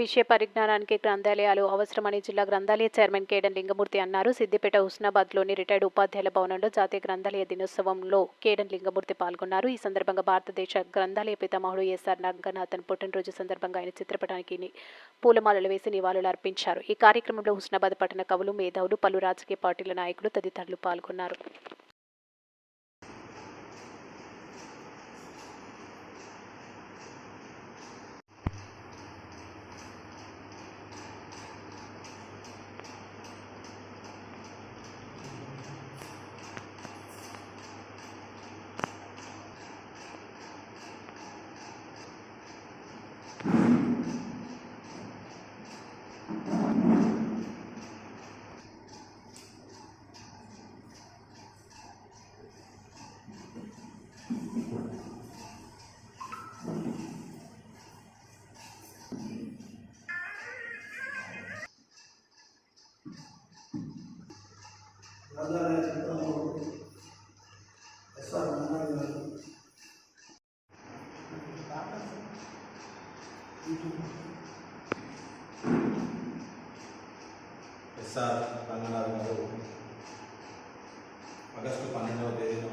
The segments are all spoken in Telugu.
విషయ పరిజ్ఞానానికి గ్రంథాలయాలు అవసరమని జిల్లా గ్రంథాలయ చైర్మన్ కేడన్ లింగమూర్తి అన్నారు. సిద్దిపేట హుస్నాబాద్లోని రిటైర్డ్ ఉపాధ్యాయుల భవనంలో జాతీయ గ్రంథాలయ దినోత్సవంలో కేడన్ లింగమూర్తి పాల్గొన్నారు. ఈ సందర్భంగా భారతదేశ గ్రంథాలయ పితామహుడు ఎస్ఆర్ రంగనాథన్ పుట్టినరోజు సందర్భంగా ఆయన చిత్రపటానికి పూలమాలలు వేసి నివాళులు అర్పించారు. ఈ కార్యక్రమంలో హుస్నాబాద్ పట్టణ కవులు మేధావులు పలు రాజకీయ పార్టీల నాయకులు తదితరులు పాల్గొన్నారు. ఎస్ఆర్ రంగారావు గారు ఎస్ఆర్ రంగనాథ్ గారు ఆగస్టు పన్నెండవ తేదీన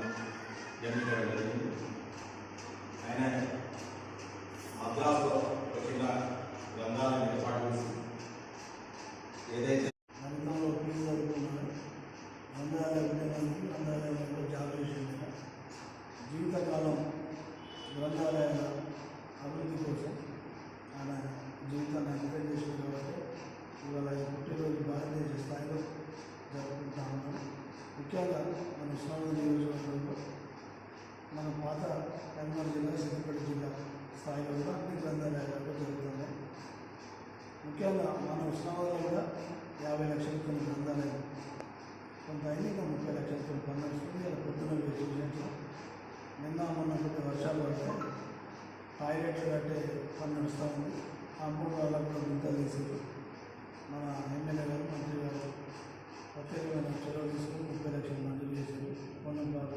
గ్రంథాలయ గ్రంథాలయంలో జాబ్ చేసింది జీవితకాలం గ్రంథాలయాల అభివృద్ధి కోసం ఆయన జీవితాన్ని అంకితం చేసిన కాబట్టి ఇవాళ పుట్టినరోజు భారతదేశ స్థాయిలో జరుపుకుంటా ఉన్నాం. ముఖ్యంగా మన ఉస్మానియా నియోజకవర్గంలో మన పాత కరీంనగర్ జిల్లా సిద్దిపేట జిల్లా స్థాయిలో కూడా అన్ని గ్రంథాలయాలు జరుగుతున్నాయి. ముఖ్యంగా మన ఉస్మానాబాద్లో కూడా యాభై లక్షల కొంత అయింది ఇంకా ముప్పై లక్షల ఇలా పొద్దున విశేషంగా నిన్న మొన్న కొన్ని వర్షాలు పడితే టాయిలెట్లు కట్టే పని నడుస్తూ ఉంది. ఆ మూడు వాళ్ళకు కూడా గుంతలు తీసారు మన ఎమ్మెల్యే గారు మంత్రి గారు ప్రత్యేకమైన చొరవ తీసుకుని ముప్పై లక్షలు మంజూరు చేశారు. పొన్నం బాబు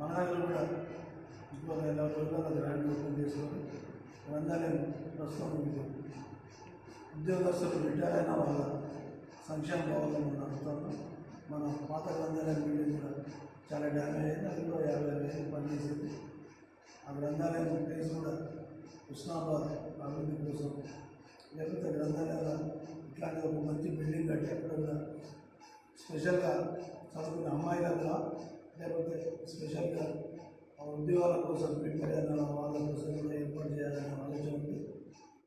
మన దగ్గర కూడా ఇంకో నెల రోజుల గ్రాండ్ ఓపెన్ చేసుకొని గ్రంథాలయం ప్రస్తుతం ఉంది. ఉద్యోగస్తులు రిటైర్ అయిన వాళ్ళ సంక్షేమ భవనంలో నడుపుతాము మన పాత గ్రంథాలయం బిల్డింగ్ కూడా చాలా డ్యామేజ్ అయింది. అది కూడా యాభై అరవై ఏళ్ళు పనిచేసింది. ఆ గ్రంథాలయం ప్లేస్ కూడా హుస్నాబాద్ అభివృద్ధి కోసం లేకపోతే గ్రంథాలయాల ఇట్లాంటి ఒక మంచి బిల్డింగ్ కట్టి అక్కడ కూడా స్పెషల్గా చదువుకునే అమ్మాయిలగా లేకపోతే స్పెషల్గా ఉద్యోగాల కోసం ప్రిపేర్ అయిన వాళ్ళ కోసం కూడా